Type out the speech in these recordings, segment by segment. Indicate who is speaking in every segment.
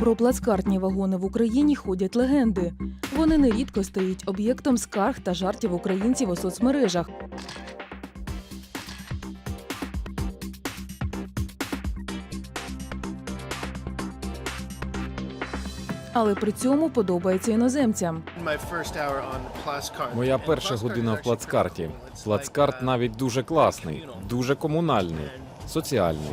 Speaker 1: Про плацкартні вагони в Україні ходять легенди. Вони нерідко стають об'єктом скарг та жартів українців у соцмережах. Але при цьому подобається іноземцям.
Speaker 2: Моя перша година в плацкарті. Плацкарт навіть дуже класний, дуже комунальний, соціальний.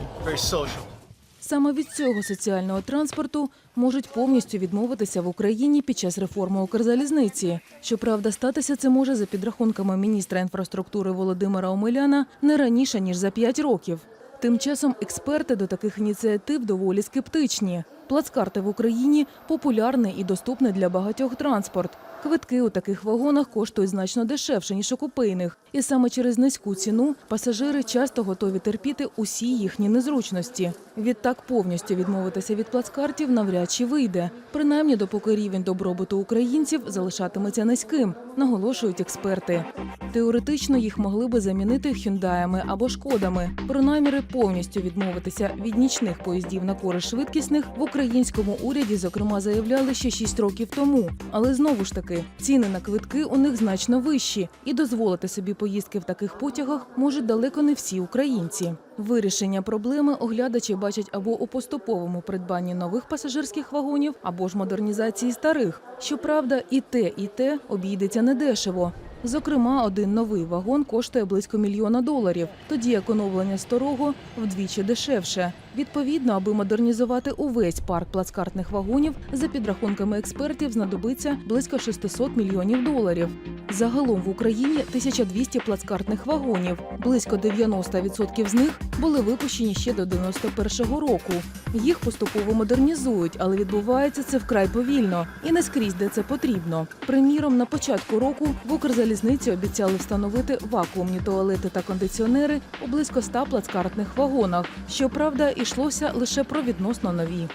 Speaker 1: Саме від цього соціального транспорту можуть повністю відмовитися в Україні під час реформи Укрзалізниці. Щоправда, статися це може за підрахунками міністра інфраструктури Володимира Омеляна не раніше ніж за 5 років. Тим часом експерти до таких ініціатив доволі скептичні. Плацкарти в Україні популярний і доступний для багатьох транспорт. Квитки у таких вагонах коштують значно дешевше ніж у купейних, і саме через низьку ціну пасажири часто готові терпіти усі їхні незручності. Відтак повністю відмовитися від плацкартів навряд чи вийде, принаймні допоки рівень добробуту українців залишатиметься низьким, наголошують експерти. Теоретично їх могли би замінити хюндаями або шкодами. Про наміри повністю відмовитися від нічних поїздів на користь швидкісних в українському уряді, зокрема, заявляли ще 6 років тому. Але знову ж таки, ціни на квитки у них значно вищі, і дозволити собі поїздки в таких потягах можуть далеко не всі українці. Вирішення проблеми оглядачі бачать або у поступовому придбанні нових пасажирських вагонів, або ж модернізації старих. Щоправда, і те, і те обійдеться недешево. Зокрема, один новий вагон коштує близько мільйона доларів, тоді як оновлення старого вдвічі дешевше. Відповідно, аби модернізувати увесь парк плацкартних вагонів, за підрахунками експертів, знадобиться близько 600 мільйонів доларів. Загалом в Україні 1200 плацкартних вагонів. Близько 90% з них були випущені ще до 91-го року. Їх поступово модернізують, але відбувається це вкрай повільно і не скрізь, де це потрібно. Приміром, на початку року в Укрзалізниці обіцяли встановити вакуумні туалети та кондиціонери у близько 100 плацкартних вагонах. Щоправда, йшлося лише про відносно нові.